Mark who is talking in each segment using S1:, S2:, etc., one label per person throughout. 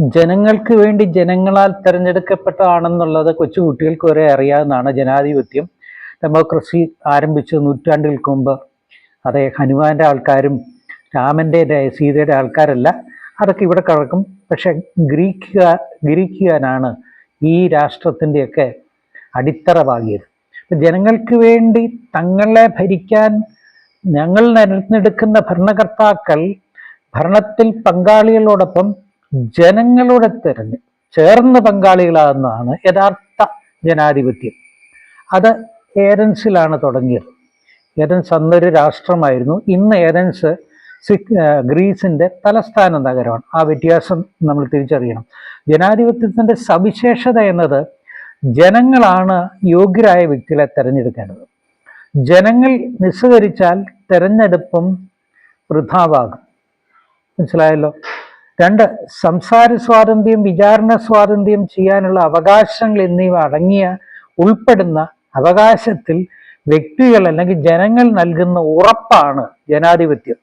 S1: ജനങ്ങൾക്ക് വേണ്ടി ജനങ്ങളാൽ തിരഞ്ഞെടുക്കപ്പെട്ടതാണെന്നുള്ളത് കൊച്ചുകുട്ടികൾക്ക് വരെ അറിയാവുന്നതാണ് ജനാധിപത്യം. ഡെമോക്രസി ആരംഭിച്ച നൂറ്റാണ്ടുകൾക്ക് മുമ്പ്. അതെ ഹനുമാന്റെ ആൾക്കാരും രാമന്റെ ര- സീതയുടെ ആൾക്കാരല്ല. അതൊക്കെ ഇവിടെ കിടക്കും. പക്ഷെ ഗ്രീക്കുക ഗ്രീക്കുകാരാണ് ഈ രാഷ്ട്രത്തിന്റെയൊക്കെ അടിത്തറ ജനങ്ങൾക്ക് വേണ്ടി തങ്ങളെ ഭരിക്കാൻ ഞങ്ങൾ തിരഞ്ഞെടുക്കുന്ന ഭരണകർത്താക്കൾ ഭരണത്തിൽ പങ്കാളികളോടൊപ്പം ജനങ്ങളുടെ തിരഞ്ഞ് ചേർന്ന് പങ്കാളികളാകുന്നതാണ് യഥാർത്ഥ ജനാധിപത്യം. അത് ഏതൻസിലാണ് തുടങ്ങിയത്? ഏരൻസ് അന്നൊരു രാഷ്ട്രമായിരുന്നു. ഇന്ന് ഏരൻസ് ഗ്രീസിന്റെ തലസ്ഥാന നഗരമാണ്. ആ വ്യത്യാസം നമ്മൾ തിരിച്ചറിയണം. ജനാധിപത്യത്തിന്റെ സവിശേഷത എന്നത് ജനങ്ങളാണ് യോഗ്യരായ വ്യക്തികളെ തിരഞ്ഞെടുക്കേണ്ടത്. ജനങ്ങൾ നിസ്സഹരിച്ചാൽ തെരഞ്ഞെടുപ്പും വൃഥാവാകും. മനസ്സിലായല്ലോ? രണ്ട് സംസാര സ്വാതന്ത്ര്യം വിചാരണ സ്വാതന്ത്ര്യം ചെയ്യാനുള്ള അവകാശങ്ങൾ എന്നിവ അടങ്ങിയ ഉൾപ്പെടുന്ന അവകാശത്തിൽ വ്യക്തികൾ അല്ലെങ്കിൽ ജനങ്ങൾ നൽകുന്ന ഉറപ്പാണ് ജനാധിപത്യം.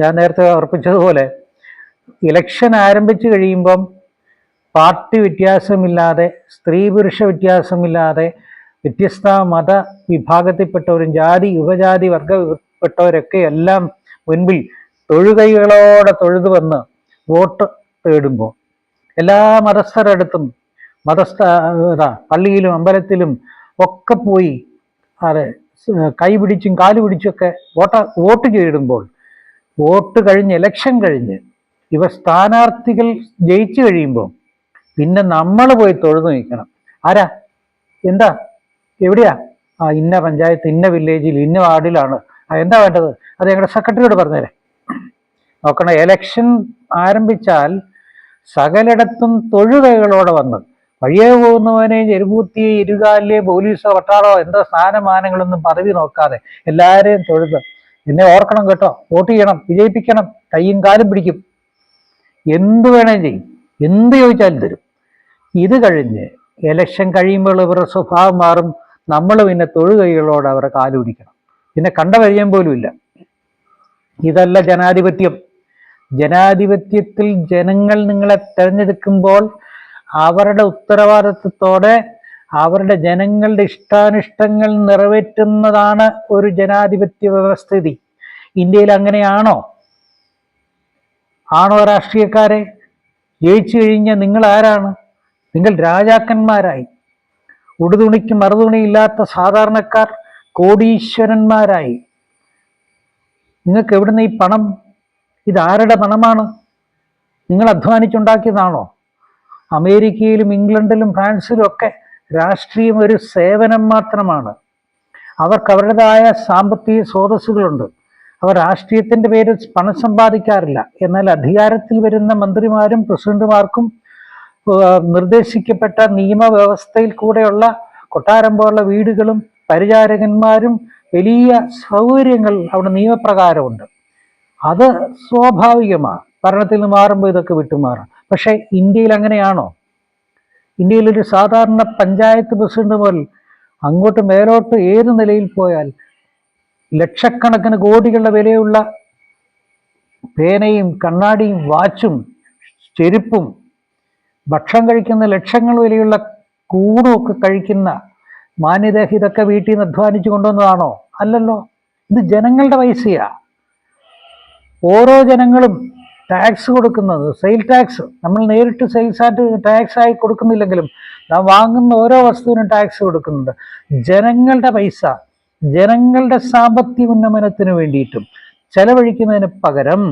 S1: ഞാൻ നേരത്തെ ഉറപ്പിച്ചതുപോലെ ഇലക്ഷൻ ആരംഭിച്ചു കഴിയുമ്പം പാർട്ടി വ്യത്യാസമില്ലാതെ സ്ത്രീ പുരുഷ വ്യത്യാസമില്ലാതെ വ്യത്യസ്ത മത വിഭാഗത്തിൽപ്പെട്ടവരും ജാതി ഉപജാതി വർഗപ്പെട്ടവരൊക്കെ എല്ലാം മുൻപിൽ തൊഴുകൈകളോടെ തൊഴുതു വന്ന് വോട്ട് തേടുമ്പോൾ എല്ലാ മതസ്ഥരടുത്തും മതസ്ഥ പള്ളിയിലും അമ്പലത്തിലും ഒക്കെ പോയി അതെ കൈ പിടിച്ചും കാൽ പിടിച്ചൊക്കെ വോട്ട് വോട്ട് ചെയ്യിടുമ്പോൾ വോട്ട് കഴിഞ്ഞ് ഇലക്ഷൻ കഴിഞ്ഞ് ഇവ സ്ഥാനാർത്ഥികൾ ജയിച്ചു കഴിയുമ്പോൾ പിന്നെ നമ്മൾ പോയി തൊഴുതു നിൽക്കണം. ആരാ? എന്താ? എവിടെയാ? ആ ഇന്ന പഞ്ചായത്ത് ഇന്ന വില്ലേജിൽ ഇന്ന വാർഡിലാണ്. എന്താ വേണ്ടത്? അത് ഞങ്ങളുടെ സെക്രട്ടറിയോട് പറഞ്ഞേരെ. നോക്കണം എലക്ഷൻ ആരംഭിച്ചാൽ സകലിടത്തും തൊഴുകൈകളോടെ വന്ന്. വഴിയെ പോകുന്നവനെ ചെരുപൂത്തിയെ ഇരുകാലിലെ പോലീസോ വട്ടാളോ എന്തോ സ്ഥാനമാനങ്ങളൊന്നും പദവി നോക്കാതെ എല്ലാവരെയും തൊഴുത് എന്നെ ഓർക്കണം കേട്ടോ വോട്ട് ചെയ്യണം വിജയിപ്പിക്കണം കൈയും കാലും പിടിക്കും. എന്ത് വേണേലും ചെയ്യും എന്ത് ചോദിച്ചാലും തരും. ഇത് കഴിഞ്ഞ് എലക്ഷൻ കഴിയുമ്പോൾ ഇവരുടെ സ്വഭാവം മാറും. നമ്മൾ പിന്നെ തൊഴുകൈകളോട് അവരെ കാലുപിടിക്കണം പിന്നെ കണ്ട പരിചയം പോലും ഇല്ല ഇതല്ല ജനാധിപത്യം. ജനാധിപത്യത്തിൽ ജനങ്ങൾ നിങ്ങളെ തിരഞ്ഞെടുക്കുമ്പോൾ അവരുടെ ഉത്തരവാദിത്വത്തോടെ അവരുടെ ജനങ്ങളുടെ ഇഷ്ടാനിഷ്ടങ്ങൾ നിറവേറ്റുന്നതാണ് ഒരു ജനാധിപത്യ വ്യവസ്ഥിതി. ഇന്ത്യയിൽ അങ്ങനെയാണോ? ആണോ രാഷ്ട്രീയക്കാരെ? ജയിച്ചു കഴിഞ്ഞാൽ നിങ്ങൾ ആരാണ്? നിങ്ങൾ രാജാക്കന്മാരായി. ഉടുതുണിക്ക് മറുതുണിയില്ലാത്ത സാധാരണക്കാർ കോടീശ്വരന്മാരായി. നിങ്ങൾക്ക് എവിടുന്ന് ഈ പണം ഇതാരുടെ പണമാണ്? നിങ്ങൾ അധ്വാനിച്ചുണ്ടാക്കിയതാണോ? അമേരിക്കയിലും ഇംഗ്ലണ്ടിലും ഫ്രാൻസിലും ഒക്കെ രാഷ്ട്രീയം ഒരു സേവനം മാത്രമാണ്. അവർക്ക് അവരുടേതായ സാമ്പത്തിക സ്രോതസ്സുകളുണ്ട്. അവർ രാഷ്ട്രീയത്തിന്റെ പേരിൽ പണം സമ്പാദിക്കാറില്ല. എന്നാൽ അധികാരത്തിൽ വരുന്ന മന്ത്രിമാരും പ്രസിഡന്റുമാർക്കും നിർദ്ദേശിക്കപ്പെട്ട നിയമവ്യവസ്ഥയിൽ കൂടെയുള്ള കൊട്ടാരം പോലുള്ള വീടുകളും പരിചാരകന്മാരും വലിയ സൗകര്യങ്ങൾ അവിടെ നിയമപ്രകാരമുണ്ട്. അത് സ്വാഭാവികമാണ്. ഭരണത്തിൽ നിന്ന് മാറുമ്പോൾ ഇതൊക്കെ വിട്ടുമാറും. പക്ഷേ ഇന്ത്യയിൽ അങ്ങനെയാണോ? ഇന്ത്യയിൽ ഒരു സാധാരണ പഞ്ചായത്ത് പ്രസിഡന്റ് മുതൽ അങ്ങോട്ട് മേലോട്ട് ഏത് നിലയിൽ പോയാൽ ലക്ഷക്കണക്കിന് കോടികളുടെ വിലയുള്ള പേനയും കണ്ണാടിയും വാച്ചും ചെരുപ്പും ഭക്ഷണം കഴിക്കുന്ന ലക്ഷങ്ങൾ വിലയുള്ള കൂണും ഒക്കെ കഴിക്കുന്ന മാന്യദേഹം ഇതൊക്കെ വീട്ടിൽ നിന്ന് അധ്വാനിച്ചു കൊണ്ടുവന്നതാണോ? അല്ലല്ലോ. ഇത് ജനങ്ങളുടെ പൈസയാ. ഓരോ ജനങ്ങളും ടാക്സ് കൊടുക്കുന്നത് സെയിൽ ടാക്സ് നമ്മൾ നേരിട്ട് സെയിൽസ് ആയിട്ട് ടാക്സ് ആയി കൊടുക്കുന്നില്ലെങ്കിലും നാം വാങ്ങുന്ന ഓരോ വസ്തുവിനും ടാക്സ് കൊടുക്കുന്നുണ്ട്. ജനങ്ങളുടെ പൈസ ജനങ്ങളുടെ സാമ്പത്തിക ഉന്നമനത്തിന് വേണ്ടിയിട്ടും ചെലവഴിക്കുന്നതിന് പകരം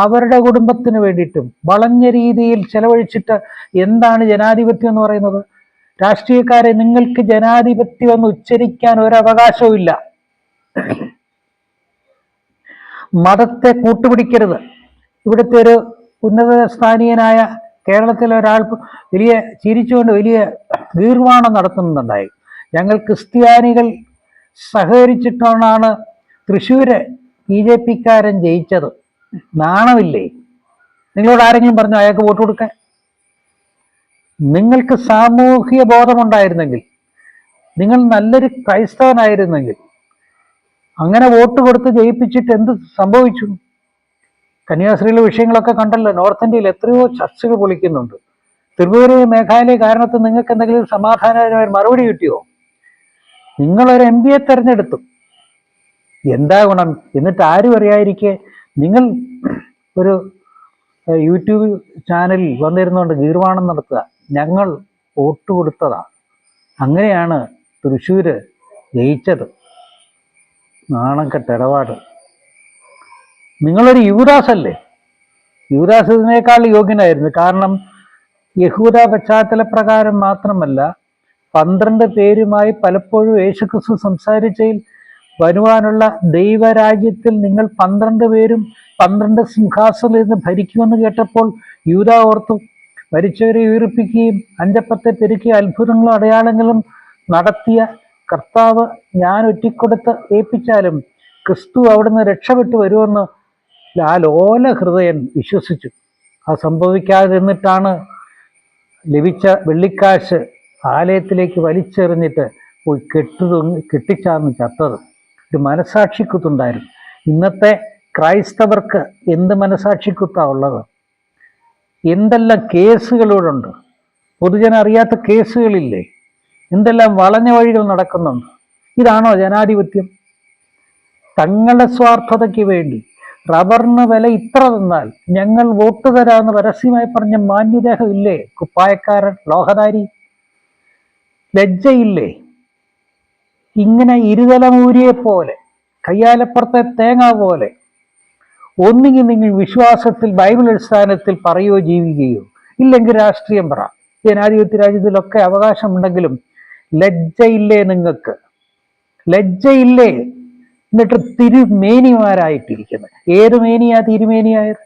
S1: അവരുടെ കുടുംബത്തിന് വേണ്ടിയിട്ടും വളഞ്ഞ രീതിയിൽ ചെലവഴിച്ചിട്ട് എന്താണ് ജനാധിപത്യം എന്ന് പറയുന്നത്? രാഷ്ട്രീയക്കാരെ നിങ്ങൾക്ക് ജനാധിപത്യം എന്ന് ഉച്ചരിക്കാൻ ഒരു ഇല്ല മതത്തെ കൂട്ടുപിടിക്കരുത്. ഇവിടുത്തെ ഒരു ഉന്നത സ്ഥാനീയനായ കേരളത്തിലെ ഒരാൾ വലിയ ചിരിച്ചുകൊണ്ട് വലിയ ഗീർവാണം നടത്തുന്നുണ്ടായി. ഞങ്ങൾ ക്രിസ്ത്യാനികൾ സഹകരിച്ചിട്ടാണ് തൃശ്ശൂര് ബി ജെ പിക്കാരൻ ജയിച്ചത്. നാണമില്ലേ? നിങ്ങളോട് ആരെങ്കിലും പറഞ്ഞു അയാൾക്ക് വോട്ട് കൊടുക്കാൻ? നിങ്ങൾക്ക് സാമൂഹിക ബോധമുണ്ടായിരുന്നെങ്കിൽ നിങ്ങൾ നല്ലൊരു ക്രൈസ്തവനായിരുന്നെങ്കിൽ അങ്ങനെ വോട്ട് കൊടുത്ത് ജയിപ്പിച്ചിട്ട് എന്ത് സംഭവിച്ചു? കന്യാസ്ത്രീയിലെ വിഷയങ്ങളൊക്കെ കണ്ടല്ലോ. നോർത്ത് ഇന്ത്യയിൽ എത്രയോ ചർച്ചകൾ പൊളിക്കുന്നുണ്ട്. തിരുവൂര് മേഘാലയ കാരണത്ത് നിങ്ങൾക്ക് എന്തെങ്കിലും സമാധാനപരമായ മറുപടി കിട്ടിയോ? നിങ്ങളൊരു എം പിയെ തെരഞ്ഞെടുത്തു. എന്താ ഗുണം? എന്നിട്ട് ആരും അറിയാതിരിക്കെ നിങ്ങൾ ഒരു യൂട്യൂബ് ചാനലിൽ വന്നിരുന്നുകൊണ്ട് ഗീർവാണം നടത്തുക. ഞങ്ങൾ വോട്ട് കൊടുത്തതാണ് അങ്ങനെയാണ് തൃശ്ശൂര് ജയിച്ചത്. നാണം കെട്ട ഇടപാട്. നിങ്ങളൊരു യുവദാസ് അല്ലേ യുവദാസ് ഇതിനേക്കാൾ യോഗ്യനായിരുന്നു. കാരണം യഹൂദ പശ്ചാത്തല പ്രകാരം മാത്രമല്ല പന്ത്രണ്ട് പേരുമായി പലപ്പോഴും യേശുക്രിസ്തു സംസാരിച്ചതിൽ വരുവാനുള്ള ദൈവരാജ്യത്തിൽ നിങ്ങൾ പന്ത്രണ്ട് പേരും പന്ത്രണ്ട് സിംഹാസനിൽ നിന്ന് ഭരിക്കുമെന്ന് കേട്ടപ്പോൾ യൂത ഓർത്തു മരിച്ചവരെ ഉയർപ്പിക്കുകയും അഞ്ചപ്പത്തെ പെരുക്കിയ അത്ഭുതങ്ങളും അടയാളങ്ങളും നടത്തിയ കർത്താവ് ഞാൻ ഒറ്റിക്കൊടുത്ത് ഏൽപ്പിച്ചാലും ക്രിസ്തു അവിടുന്ന് രക്ഷപ്പെട്ടു വരുമെന്ന് ആ ലോല ഹൃദയൻ വിശ്വസിച്ചു. അത് സംഭവിക്കാതിരുന്നിട്ടാണ് ലഭിച്ച വെള്ളിക്കാശ് ആലയത്തിലേക്ക് വലിച്ചെറിഞ്ഞിട്ട് പോയി കെട്ടു കെട്ടിച്ചാന്ന് ചത്തത്. ഒരു മനസാക്ഷിക്കുത്തുണ്ടായിരുന്നു. ഇന്നത്തെ ക്രൈസ്തവർക്ക് എന്ത് മനസാക്ഷിക്കുത്താ ഉള്ളത്? എന്തെല്ലാം കേസുകളോടുണ്ട്? പൊതുജനം അറിയാത്ത കേസുകളില്ലേ? എന്തെല്ലാം വളഞ്ഞ വഴികൾ നടക്കുന്നുണ്ട്? ഇതാണോ ജനാധിപത്യം? തങ്ങളുടെ സ്വാർത്ഥതയ്ക്ക് വേണ്ടി റബ്ബറിന് വില ഇത്ര തന്നാൽ ഞങ്ങൾ വോട്ട് തരാമെന്ന് പരസ്യമായി പറഞ്ഞ മാന്യദേഹം ഇല്ലേ കുപ്പായക്കാരൻ ലോഹധാരി? ലജ്ജയില്ലേ? ഇങ്ങനെ ഇരുതലമൂരിയെ പോലെ കയ്യാലപ്പുറത്തെ തേങ്ങ പോലെ ഒന്നുകിൽ നിങ്ങൾ വിശ്വാസത്തിൽ ബൈബിൾ അടിസ്ഥാനത്തിൽ പറയുകയോ ജീവിക്കുകയോ ഇല്ലെങ്കിൽ രാഷ്ട്രീയം പറ. ജനാധിപത്യ രാജ്യത്തിലൊക്കെ അവകാശമുണ്ടെങ്കിലും ലജ്ജയില്ലേ നിങ്ങൾക്ക്? ലജ്ജയില്ലേ? എന്നിട്ട് തിരുമേനിമാരായിട്ടിരിക്കുന്നത് ഏത് മേനിയാ തിരുമേനിയായത്?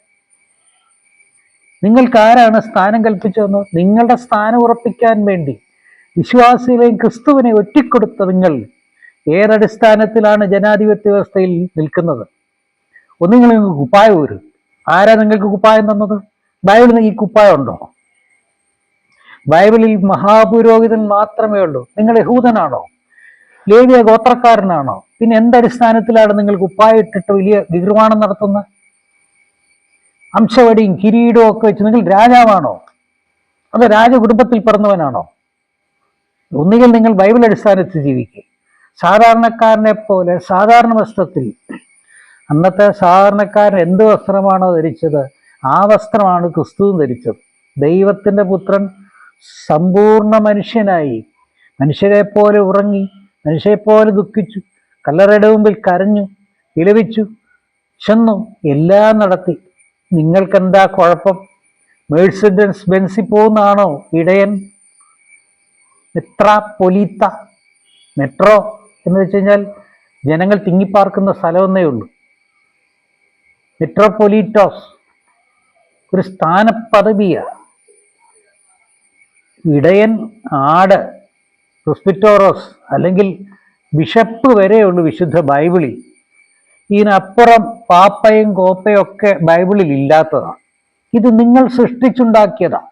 S1: നിങ്ങൾക്ക് ആരാണ് സ്ഥാനം കൽപ്പിച്ചതെന്ന് നിങ്ങളുടെ സ്ഥാനം ഉറപ്പിക്കാൻ വേണ്ടി വിശ്വാസികളെയും ക്രിസ്തുവിനെ ഒറ്റിക്കൊടുത്ത നിങ്ങൾ ഏതടിസ്ഥാനത്തിലാണ് ജനാധിപത്യ വ്യവസ്ഥയിൽ നിൽക്കുന്നത്? ഒന്നുകിൽ നിങ്ങൾക്ക് കുപ്പായം ഒരു ആരാ നിങ്ങൾക്ക് കുപ്പായം തന്നത്? ബൈബിളിൽ ഈ കുപ്പായം ഉണ്ടോ? ബൈബിളിൽ മഹാപുരോഹിതൻ മാത്രമേ ഉള്ളൂ. നിങ്ങൾ യഹൂദനാണോ? ലേവിയ ഗോത്രക്കാരനാണോ? പിന്നെ എന്തടിസ്ഥാനത്തിലാണ് നിങ്ങൾ കുപ്പായിട്ടിട്ട് വലിയ വിഗ്രഹമാണം നടത്തുന്നത്? അംശവടിയും കിരീടവും ഒക്കെ വെച്ച് നിങ്ങൾ രാജാവാണോ? അത് രാജകുടുംബത്തിൽ പിറന്നവനാണോ? ഒന്നുകിൽ നിങ്ങൾ ബൈബിൾ അടിസ്ഥാനത്തിൽ ജീവിക്കുക. സാധാരണക്കാരനെ പോലെ സാധാരണ വസ്ത്രത്തിൽ. അന്നത്തെ സാധാരണക്കാരൻ എന്ത് വസ്ത്രമാണോ ധരിച്ചത് ആ വസ്ത്രമാണ് ക്രിസ്തു ധരിച്ചത്. ദൈവത്തിന്റെ പുത്രൻ സമ്പൂർണ മനുഷ്യനായി. മനുഷ്യരെ പോലെ ഉറങ്ങി മനുഷ്യരെ പോലെ ദുഃഖിച്ചു കല്ലറയുടെ മുമ്പിൽ കരഞ്ഞു ഇലവിച്ചു ചെന്നു എല്ലാം നടത്തി. നിങ്ങൾക്കെന്താ കുഴപ്പം? മേഴ്സിഡൻസ് ബെൻസി പോകുന്നതാണോ ഇടയൻ? മെത്ര പൊലീത്ത? മെട്രോ എന്ന് വെച്ച് കഴിഞ്ഞാൽ ജനങ്ങൾ തിങ്ങിപ്പാർക്കുന്ന സ്ഥലമെന്നേ ഉള്ളൂ. മെട്രോപൊലീറ്റോസ് ഒരു സ്ഥാനപ്പദവിയ. ഇടയൻ ആട് ക്രിസ്പിറ്റോറോസ് അല്ലെങ്കിൽ ബിഷപ്പ് വരെയുള്ള വിശുദ്ധ ബൈബിളിൽ. ഇതിനപ്പുറം പാപ്പയും കോപ്പയും ഒക്കെ ബൈബിളിൽ ഇല്ലാത്തതാണ്. ഇത് നിങ്ങൾ സൃഷ്ടിച്ചുണ്ടാക്കിയതാണ്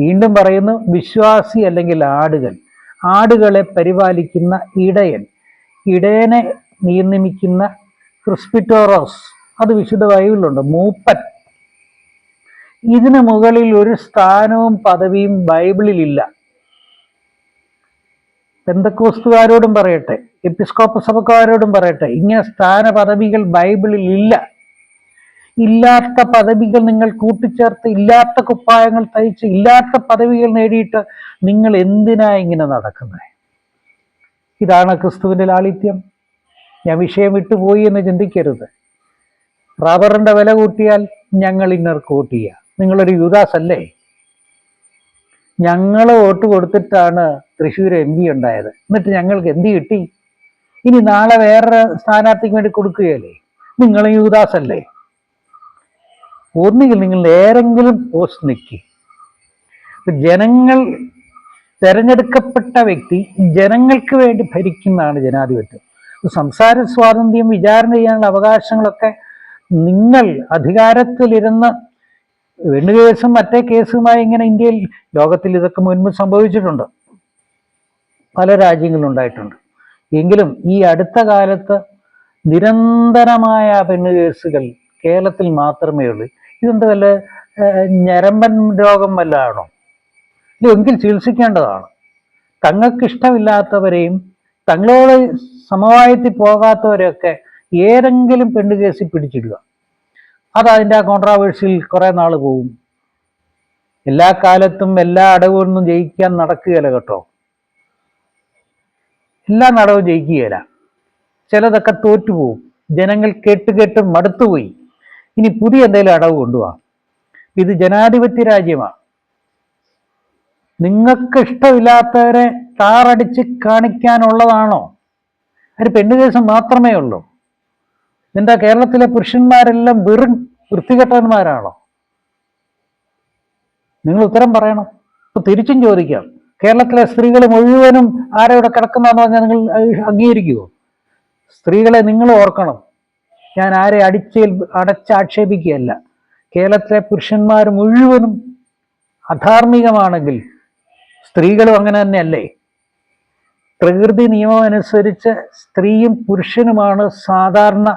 S1: വീണ്ടും പറയുന്നു വിശ്വാസി അല്ലെങ്കിൽ ആടുകൾ. ആടുകളെ പരിപാലിക്കുന്ന ഇടയൻ. ഇടയനെ നിയമിക്കുന്ന ക്രിസ്പിറ്റോറോസ് അത് വിശുദ്ധ ബൈബിളിലുണ്ട്. മൂപ്പൻ. ഇതിന് മുകളിൽ ഒരു സ്ഥാനവും പദവിയും ബൈബിളിലില്ല. ബന്ധക്കോസ്തുകാരോടും പറയട്ടെ എപ്പിസ്കോപ്പ സഭക്കാരോടും പറയട്ടെ ഇങ്ങനെ സ്ഥാന പദവികൾ ബൈബിളിൽ ഇല്ല ഇല്ലാത്ത പദവികൾ നിങ്ങൾ കൂട്ടിച്ചേർത്ത് ഇല്ലാത്ത കുപ്പായങ്ങൾ തയ്ച്ച് ഇല്ലാത്ത പദവികൾ നേടിയിട്ട് നിങ്ങൾ എന്തിനാ ഇങ്ങനെ നടക്കുന്നത് ഇതാണ് ക്രിസ്തുവിന്റെ ലാളിത്യം. ഞാൻ വിഷയം വിട്ടുപോയി എന്ന് ചിന്തിക്കരുത്. റബ്ബറിന്റെ വില കൂട്ടിയാൽ ഞങ്ങൾ ഇന്നർ ചെയ്യുക നിങ്ങളൊരു യുദാസ് അല്ലേ ഞങ്ങൾ വോട്ട് കൊടുത്തിട്ടാണ് തൃശ്ശൂർ എം പി ഉണ്ടായത്. എന്നിട്ട് ഞങ്ങൾക്ക് എന്ത് കിട്ടി? ഇനി നാളെ വേറെ സ്ഥാനാർത്ഥിക്ക് വേണ്ടി കൊടുക്കുകയല്ലേ? നിങ്ങൾ യുദാസ് അല്ലേ ഒന്നുകിൽ നിങ്ങൾ ഏതെങ്കിലും പോസ്റ്റ് നിൽക്കി ജനങ്ങൾ തെരഞ്ഞെടുക്കപ്പെട്ട വ്യക്തി ജനങ്ങൾക്ക് വേണ്ടി ഭരിക്കുന്നതാണ് ജനാധിപത്യം. സംസാര സ്വാതന്ത്ര്യം വിചാരണ ചെയ്യാനുള്ള അവകാശങ്ങളൊക്കെ നിങ്ങൾ അധികാരത്തിലിരുന്ന് വെണ്ണു കേസും മറ്റേ കേസുമായി ഇങ്ങനെ ഇന്ത്യയിൽ ലോകത്തിൽ ഇതൊക്കെ മുൻപ് സംഭവിച്ചിട്ടുണ്ട്. പല രാജ്യങ്ങളിലും ഉണ്ടായിട്ടുണ്ട് എങ്കിലും ഈ അടുത്ത കാലത്ത് നിരന്തരമായ പെണ്ണ് കേസുകൾ കേരളത്തിൽ മാത്രമേ ഉള്ളൂ. ഇതെന്താ വല്ല ഞരമ്പൻ രോഗം വല്ലതാണോ? എങ്കിൽ ചികിത്സിക്കേണ്ടതാണ്. തങ്ങൾക്ക് ഇഷ്ടമില്ലാത്തവരെയും തങ്ങളോട് സമവായത്തിൽ പോകാത്തവരെയൊക്കെ ഏതെങ്കിലും പെണ്ണു കേസിൽ പിടിച്ചിടുക. അത് അതിന്റെ ആ കോൺട്രാവേഴ്സിയിൽ കുറേ നാൾ പോവും എല്ലാ കാലത്തും എല്ലാ അടവുകളൊന്നും ജയിക്കാൻ നടക്കുകയില്ല കേട്ടോ. എല്ലാ നടവും ജയിക്കുകയില്ല. ചിലതൊക്കെ തോറ്റുപോകും ജനങ്ങൾ കേട്ട് കേട്ട് മടുത്തുപോയി ഇനി പുതിയ എന്തെങ്കിലും അടവ് കൊണ്ടുപോവാ ഇത് ജനാധിപത്യ രാജ്യമാണ് നിങ്ങൾക്ക് ഇഷ്ടമില്ലാത്തവരെ താറടിച്ച് കാണിക്കാനുള്ളതാണോ? ഒരു പെണ്ണുകേസം മാത്രമേ ഉള്ളൂ. എന്താ കേരളത്തിലെ പുരുഷന്മാരെല്ലാം വെറും വൃത്തികെട്ടവന്മാരാണോ? നിങ്ങൾ ഉത്തരം പറയണം. ഇപ്പൊ തിരിച്ചും ചോദിക്കാം. കേരളത്തിലെ സ്ത്രീകൾ മുഴുവനും ആരോടെ കിടക്കുന്നതെന്ന് പറഞ്ഞാൽ നിങ്ങൾ അംഗീകരിക്കുമോ സ്ത്രീകളെ നിങ്ങൾ ഓർക്കണം. ഞാൻ ആരെ അടിച്ചേൽ അടച്ചാക്ഷേപിക്കുകയല്ല കേരളത്തിലെ പുരുഷന്മാർ മുഴുവനും അധാർമികമാണെങ്കിൽ സ്ത്രീകളും അങ്ങനെ തന്നെയല്ലേ? പ്രകൃതി നിയമം അനുസരിച്ച് സ്ത്രീയും പുരുഷനുമാണ് സാധാരണ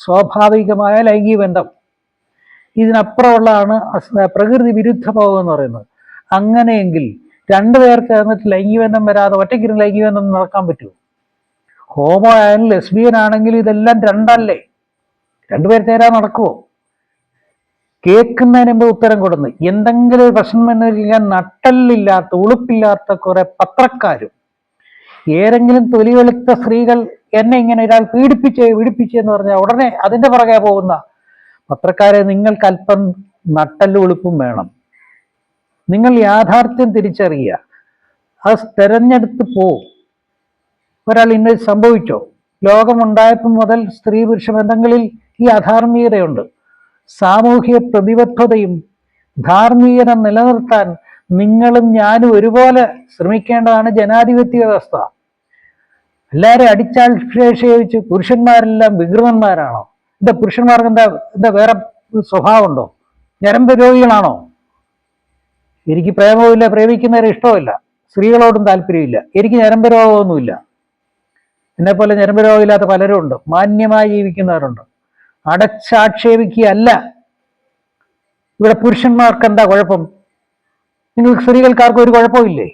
S1: സ്വാഭാവികമായ ലൈംഗിക ബന്ധം. ഇതിനപ്പുറമുള്ളതാണ് പ്രകൃതി വിരുദ്ധ ഭാവം എന്ന് പറയുന്നത്. അങ്ങനെയെങ്കിൽ രണ്ടു പേർക്ക് ചേർന്നിട്ട് ലൈംഗിക ബന്ധം വരാതെ ഒറ്റയ്ക്കിരുന്ന് ലൈംഗിക ബന്ധം നടക്കാൻ പറ്റുമോ? ഹോമോ ആയാലും ലെസ്ബിയൻ ആണെങ്കിലും ഇതെല്ലാം രണ്ടല്ലേ? രണ്ടുപേർ ചേരാൻ നടക്കുമോ കേൾക്കുന്നതിന് മുമ്പ് ഉത്തരം കൊടുന്ന്. എന്തെങ്കിലും ഒരു പ്രശ്നം എന്നൊരിക്കാൻ നട്ടല്ലില്ലാത്ത ഉളുപ്പില്ലാത്ത കുറെ പത്രക്കാരും ഏതെങ്കിലും തൊലി വെളുത്ത സ്ത്രീകൾ എന്നെ ഇങ്ങനെ ഒരാൾ പീഡിപ്പിച്ചേ പീഡിപ്പിച്ച് എന്ന് പറഞ്ഞാൽ ഉടനെ അതിന്റെ പുറകെ പോകുന്ന പത്രക്കാരെ നിങ്ങൾക്ക് അല്പം നട്ടൽ ഉളുപ്പും വേണം. നിങ്ങൾ യാഥാർത്ഥ്യം തിരിച്ചറിയുക. അത് തെരഞ്ഞെടുത്ത് പോവും ഒരാൾ ഇന്നത് സംഭവിച്ചോ? ലോകമുണ്ടായപ്പോൾ മുതൽ സ്ത്രീ പുരുഷ ബന്ധങ്ങളിൽ ഈ അധാർമികതയുണ്ട് സാമൂഹ്യ പ്രതിബദ്ധതയും ധാർമ്മികത നിലനിർത്താൻ നിങ്ങളും ഞാനും ഒരുപോലെ ശ്രമിക്കേണ്ടതാണ് ജനാധിപത്യ വ്യവസ്ഥ. എല്ലാവരും അടിച്ചാക്ഷേപിച്ച് പുരുഷന്മാരെല്ലാം വികൃതന്മാരാണോ? എന്താ പുരുഷന്മാർക്ക് എന്താ എന്താ വേറെ സ്വഭാവമുണ്ടോ? ഞരമ്പ് രോഗികളാണോ? എനിക്ക് പ്രേമവുമില്ല പ്രേമിക്കുന്നവരെ ഇഷ്ടമില്ല സ്ത്രീകളോടും താല്പര്യമില്ല എനിക്ക് ഞരമ്പ് രോഗമൊന്നുമില്ല. എന്നെ പോലെ ഞരമ്പ് രോഗമില്ലാത്ത പലരും ഉണ്ട് മാന്യമായി ജീവിക്കുന്നവരുണ്ട്. അടച്ചാക്ഷേപിക്കുകയല്ല. ഇവിടെ പുരുഷന്മാർക്ക് എന്താ കുഴപ്പം? നിങ്ങൾക്ക് സ്ത്രീകൾക്കാർക്കും ഒരു കുഴപ്പമില്ലേ?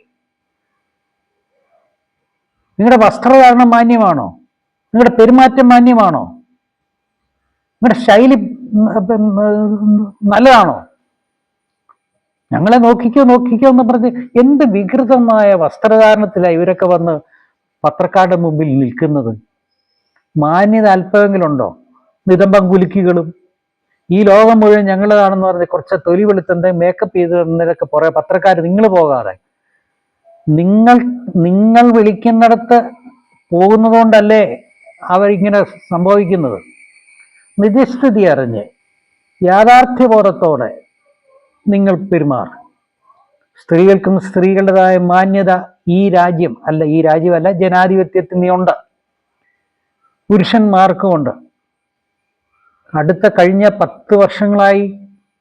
S1: നിങ്ങളുടെ വസ്ത്രധാരണം മാന്യമാണോ? നിങ്ങളുടെ പെരുമാറ്റം മാന്യമാണോ? നിങ്ങളുടെ ശൈലി നല്ലതാണോ? ഞങ്ങളെ നോക്കിക്കോ നോക്കിക്കോ എന്ന് പറഞ്ഞ് എന്ത് വികൃതമായ വസ്ത്രധാരണത്തിലാണ് ഇവരൊക്കെ വന്ന് പത്രക്കാരുടെ മുമ്പിൽ നിൽക്കുന്നത്? മാന്യത അല്പമെങ്കിലുണ്ടോ നിതംബം കുലുക്കികളും. ഈ ലോകം മുഴുവൻ ഞങ്ങളതാണെന്ന് പറഞ്ഞ് കുറച്ച് തൊലി വെളുത്തന്റെ മേക്കപ്പ് ചെയ്തതിനൊക്കെ പുറകെ പത്രക്കാർ നിങ്ങൾ പോകാതെ. നിങ്ങൾ നിങ്ങൾ വിളിക്കുന്നിടത്ത് പോകുന്നതുകൊണ്ടല്ലേ അവരിങ്ങനെ സംഭവിക്കുന്നത്? നിജസ്ഥിതി അറിഞ്ഞ് യാഥാർത്ഥ്യബോധത്തോടെ നിങ്ങൾ പെരുമാറും സ്ത്രീകൾക്കും സ്ത്രീകളുടേതായ മാന്യത ഈ രാജ്യം അല്ല ഈ രാജ്യമല്ല ജനാധിപത്യത്തിന് ഉണ്ട്. പുരുഷന്മാർക്കുമുണ്ട് അടുത്ത കഴിഞ്ഞ പത്ത് വർഷങ്ങളായി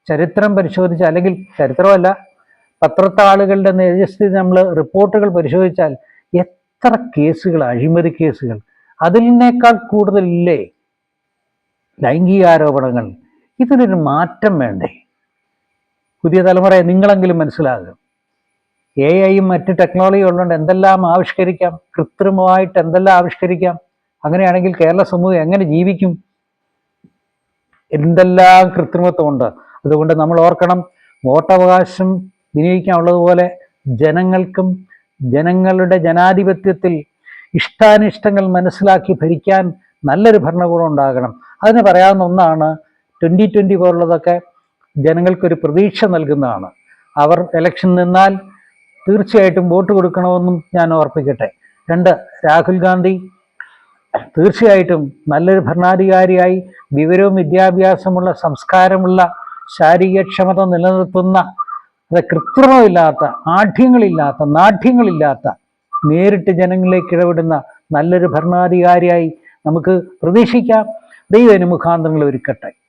S1: ചരിത്രം പരിശോധിച്ച് അല്ലെങ്കിൽ ചരിത്രമല്ല പത്രത്താളുകളുടെ നിജസ്ഥിതി നമ്മൾ റിപ്പോർട്ടുകൾ പരിശോധിച്ചാൽ എത്ര കേസുകൾ അഴിമതി കേസുകൾ. അതിനേക്കാൾ കൂടുതലില്ലേ? ലൈംഗികാരോപണങ്ങൾ ഇതിനൊരു മാറ്റം വേണ്ടേ? പുതിയ തലമുറയെ നിങ്ങളെങ്കിലും മനസ്സിലാകും. എ ഐയും മറ്റ് ടെക്നോളജിയും ഉള്ളതുകൊണ്ട് എന്തെല്ലാം ആവിഷ്കരിക്കാം? കൃത്രിമമായിട്ട് എന്തെല്ലാം ആവിഷ്കരിക്കാം? അങ്ങനെയാണെങ്കിൽ കേരള സമൂഹം എങ്ങനെ ജീവിക്കും? എന്തെല്ലാം കൃത്രിമത്വമുണ്ട്? അതുകൊണ്ട് നമ്മൾ ഓർക്കണം വോട്ടവകാശം വിനിയോഗിക്കാനുള്ളതുപോലെ ജനങ്ങൾക്കും ജനങ്ങളുടെ ജനാധിപത്യത്തിൽ ഇഷ്ടാനിഷ്ടങ്ങൾ മനസ്സിലാക്കി ഭരിക്കാൻ നല്ലൊരു ഭരണകൂടം ഉണ്ടാകണം. അതിന് പറയാവുന്ന ഒന്നാണ് ട്വന്റി ട്വന്റി പോലുള്ളതൊക്കെ ജനങ്ങൾക്കൊരു പ്രതീക്ഷ നൽകുന്നതാണ്. അവർ ഇലക്ഷൻ നിന്നാൽ തീർച്ചയായിട്ടും വോട്ട് കൊടുക്കണമെന്നും ഞാൻ ഓർപ്പിക്കട്ടെ. രണ്ട് രാഹുൽ ഗാന്ധി തീർച്ചയായിട്ടും നല്ലൊരു ഭരണാധികാരിയായി വിവരവും വിദ്യാഭ്യാസമുള്ള സംസ്കാരമുള്ള ശാരീരികക്ഷമത നിലനിർത്തുന്ന അത് കൃത്രിമമില്ലാത്ത ആഢ്യങ്ങളില്ലാത്ത നാഢ്യങ്ങളില്ലാത്ത നേരിട്ട് ജനങ്ങളിലേക്ക് ഇടപെടുന്ന നല്ലൊരു ഭരണാധികാരിയായി നമുക്ക് പ്രതീക്ഷിക്കാം. ദൈവന് മുഖാന്തരങ്ങൾ ഒരുക്കട്ടെ.